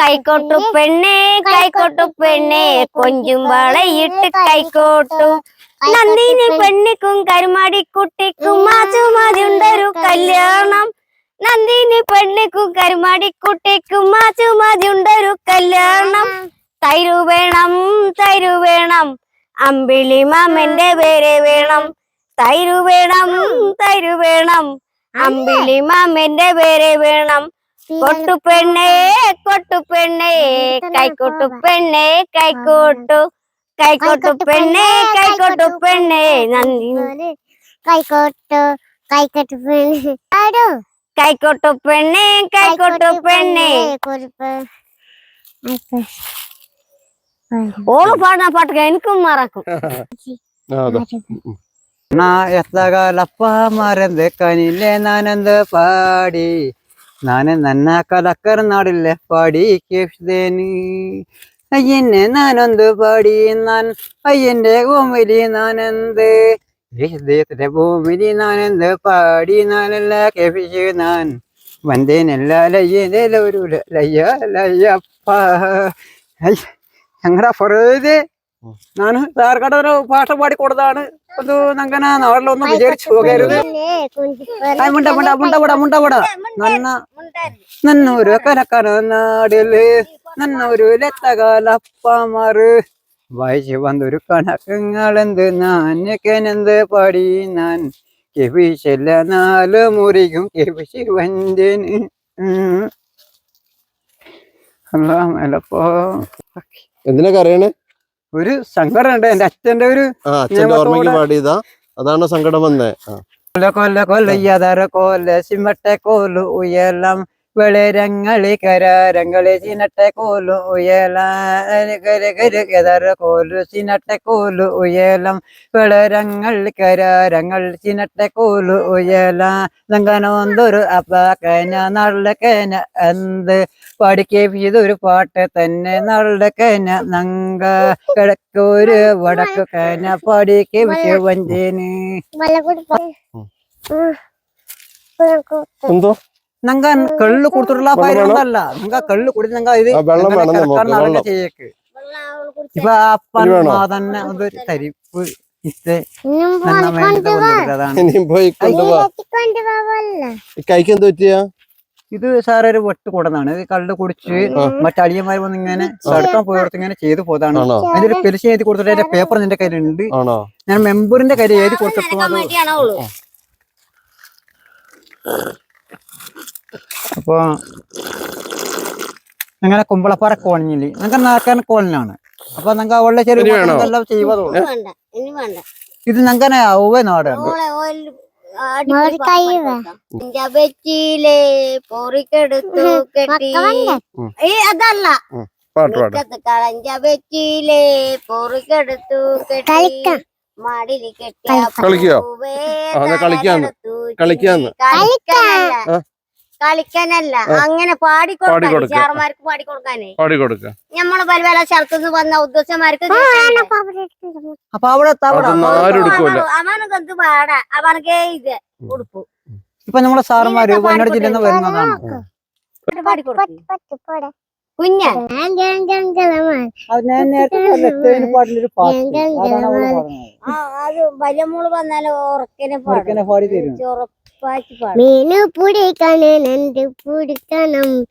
കൈക്കോട്ടു പെണ്ണേ കൈക്കോട്ടു പെണ്ണേ കൊഞ്ചും വളയിട്ട് കൈക്കോട്ടു നന്ദിനി പെണ്ണിക്കും കരുമാടിക്കുട്ടിക്കും മാച്ചുമാതിയുണ്ടൊരു കല്യാണം. നന്ദിനി പെണ്ണിക്കും കരുമാടിക്കുട്ടിക്കും മാച്ചുമാതിയുണ്ടൊരു കല്യാണം. തൈരു വേണം തൈരു വേണം. അമ്പിളി മാമന്റെ പേര് വേണം. തൈരു വേണം തൈരു വേണം. അമ്പിളി മാമന്റെ പേര് വേണം. കൊട്ടു പെണ്ണേ കൊട്ടു പെണ്ണേ കൈക്കോട്ടു പെണ്ണെ കൈക്കോട്ടു കൈക്കോട്ടു പെണ്ണെ കൈക്കോട്ടു പെണ്ണെ. നന്ദി. കൈക്കോട്ടു കൈക്കോട്ടു പെണ്ണെ. ആടോ. കൈക്കോട്ടു പെണ്ണെ കൈക്കോട്ടു പെണ്ണെ. ഓൾ പാടുന്ന പാട്ടൊക്കെ എനിക്കും മറക്കും. എത്താക ലപ്പ മരന്ത് കനിലെ നനന്ത് പാടി? ನಾನು ನನ್ನ നാടില്ല? പാടി ಕೇಳಿಸಿದೇನು അയ്യനെ നാനൊന്ത് പാടി? നാൻ അയ്യന്റെ ഓമരി നാനെന്ത്? ദേശത്തെ ഭൂമിരി നാനെന്ത് പാടി? നാനല്ല കേൾപ്പിച്ചു നാൻ. വന്ദേനല്ല ലയ്യനെ ഒരു ലയ്യ ലയ്യപ്പ. ഞങ്ങളുടെ പുറത്തേ ನಾನು സാർക്കടൊരു പാട്ട പാടിക്കൊടുത്താണ് അത് നങ്കന നാടിലൊന്നും വിചാരിച്ചു പോകരുത്. ആയ് മുണ്ട മുണ്ട മുണ്ട വിട മുണ്ട വിട. നന്ന ನನ್ನೂರು നാടിൽ നന്നൊരു ലത്തകാലപ്പമാറ് വായിച്ചു വന്നൊരു കണക്കങ്ങളെന്ത് നാനക്കെനെന്ത് പാടി നാൻ കെവിശല്ല നാല് മുറിക്കും കെവിശി വഞ്ചന് അല്ല മേലപ്പോ എന്തിനാ കരയണേ? ഒരു സങ്കടം ഉണ്ട്. എന്റെ അച്ഛന്റെ ഒരു ഓർമ്മയ്ക്ക് പാടിയതാ. അതാണ് സങ്കടം വന്നേ. കൊല്ല കൊല്ല കൊല്ല കൊല്ലയ്യതര കോല സിമട്ടെ കോലു ഉയലം വെളിരങ്ങളി കരാരങ്ങളി ചിനട്ടെ കോലു ഉയലര കോലു ചിനട്ടെ കോലു ഉയലം. വെളിരങ്ങൾ കരാരങ്ങൾ ചിനട്ടെ കോലു ഉയല നങ്കനൊന്തൊരു അപ്പാക്കന നള്ളക്കന എന്ത്? പഠിക്കൊരു പാട്ട് തന്നെ നള്ളക്കന നങ്ക. കിഴക്കൊരു വടക്കു കേന പഠിക്കേ വഞ്ചേന്. എന്തോ? ನಂಗ ಕಳ್ಳು ಕುಡ್ತಿರಲ್ಲ വെള്ളം വേണോ? ಅಲ್ಲ ನಂಗ ಕಳ್ಳು ಕುಡಿದ್ ನಂಗ ಇದು ആ, വെള്ളം അങ്ങനെ വേണം നമുക്ക്, കിടക്കാൻ വെള്ളം. നടക്ക ചെയ്യക്ക് ഇപ്പൊ അപ്പൻ ഇനി വേണോ? തന്നെ ഒരു തരിപ്പ് ഇത്തെ നന്ന വേണ്ടിട്ട് കൊണ്ടുവരുന്നതാണ് ഇനിയും പോയി കൊണ്ടുപോ ഈ കൈക്ക് എന്ത് പറ്റിയാ ഇത് സാറ് ഒരു വെട്ട് കൊടുന്നാണ് ഇത് കള്ള് കുടിച്ച് ആ. മറ്റളിയന്മാർ വന്ന് ഇങ്ങനെ തടുക്കാൻ പോയടത്ത് ഇങ്ങനെ ചെയ്തു പോയതാണ് ആണോ അതിന്റെ ഒരു പെരുശ എഴുതി കൊടുത്തിട്ട് അതിന്റെ പേപ്പർ നിന്റെ കയ്യിലുണ്ട് ആണോ ഞാൻ മെമ്പറിന്റെ കയ്യിൽ എഴുതി കൊടുത്തിട്ടും അത് മടിയാണ് ഓൾ അപ്പൊ അങ്ങനെ കുമ്പളപ്പാറ കോളനിയിൽ. നിങ്ങൾക്ക് നാക്കാൻ കോളനിയാണ് അപ്പൊ നിങ്ങൾക്ക് അവളുടെ ചെറിയ എല്ലാം ചെയ്യുവതുള്ളൂ വേണ്ട ഇനി വേണ്ട. ഇത് ഞങ്ങനെ ഔവ നാടാണ്. വെച്ചിലെ പൊറിക്കെടുത്തു കെട്ടി. അതല്ല. വെച്ചിലെ പൊറിക്കെടുത്തു കെട്ടി. കളിക്കാം. മടിലി കെട്ടിയ കളിക്കോ? കളിക്കാന്ന്. കളിക്കാനല്ല. അങ്ങനെ പാടിക്കൊടുക്ക. പാടിക്കൊടുക്കാൻ പാടിക്കൊടുക്കാനേ പാടി കൊടുക്ക. നമ്മൾ പല പല സ്ഥലത്തുനിന്ന് വന്ന ഉദ്യോഗസ്ഥന്മാർക്ക് അപ്പൊ അവിടെ അവനക്ക് എന്ത് പാടാ? അവനക്ക് ഇത് ഉടുപ്പ് ഇപ്പൊ നമ്മുടെ സാറന്മാര് വയനാട് ജില്ലയിൽ നിന്ന് വരുന്നതാണ്. കുഞ്ഞാ. പാട്ടിലൊരു പാട്ട്. അത് വലിയ മോൾ വന്നാലും ഉറക്കനെ പാടി തരും மீனு பிடிக்கணும் நண்டு பிடிக்கணும்.